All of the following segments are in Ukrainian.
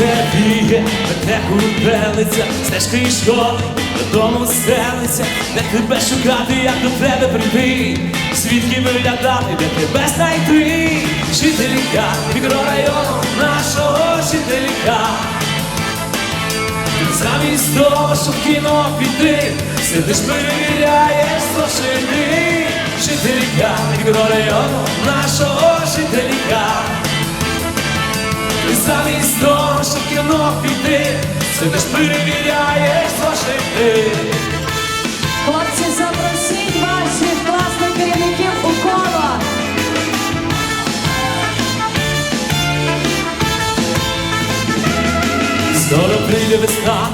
радіє, веде гуртелиця, стежки і школи, додому селиться, де тебе шукати, як до тебе прийти, звідки виглядати, де тебе знайти, жителька мікрорайону нашого жителька. Замість того, щоб в кіно піти, сидиш, перевіряєш зошити, жителька мікрорайону нашого жителька. Замість того, щоб в кіно піти, сидиш, перевіряєш зошити. Хлопці, запросіть ваших класних керівників у коло. Скоро прийде весна,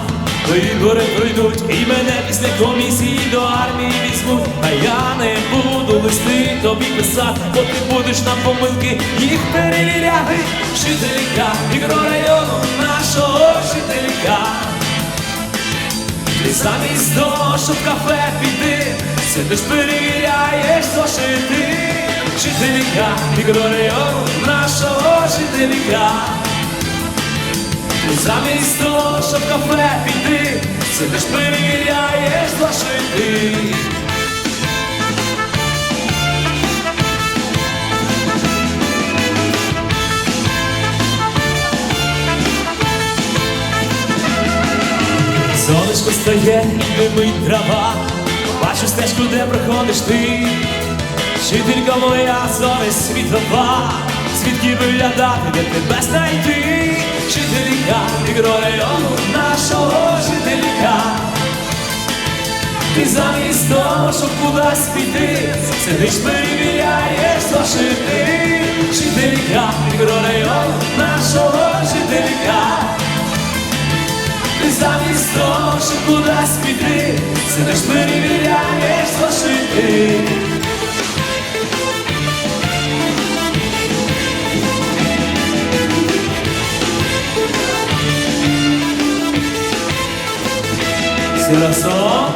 вибори пройдуть, і мене після комісії до армії візьмуть. А я не буду листи тобі писати, бо ти будеш на помилки їх перевіряти. Жителька мікрорайону замість того, щоб в кафе піти, сидиш, перевіряєш зошити. Жителька мікрорайону нашого жителька. Замість того, щоб в кафе піти, сидиш, перевіряєш зошити. Сонечко стає і димить трава, бачу стежку, де проходиш ти. Вчителька моя зоре світова, звідки виглядати, де тебе знайти. Вчителька мікрорайону нашого жителька. Ти замість того, щоб кудись піти, сидиш, перевіряєш зошити. Жителька мікрорайону щоб кудись піти, сидиш, перевіряєш зошити. Сірасон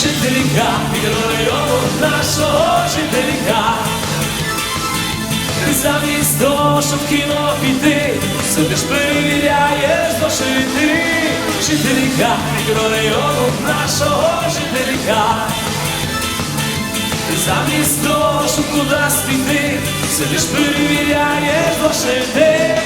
Жителька мікрорайону нашого жителька замість того, щоб кіно піти Сидиш, перевіряєш Жителька мікрорайону нашого жителька Ти замість того, щоб кудись піти Сидиш, перевіряєш зошити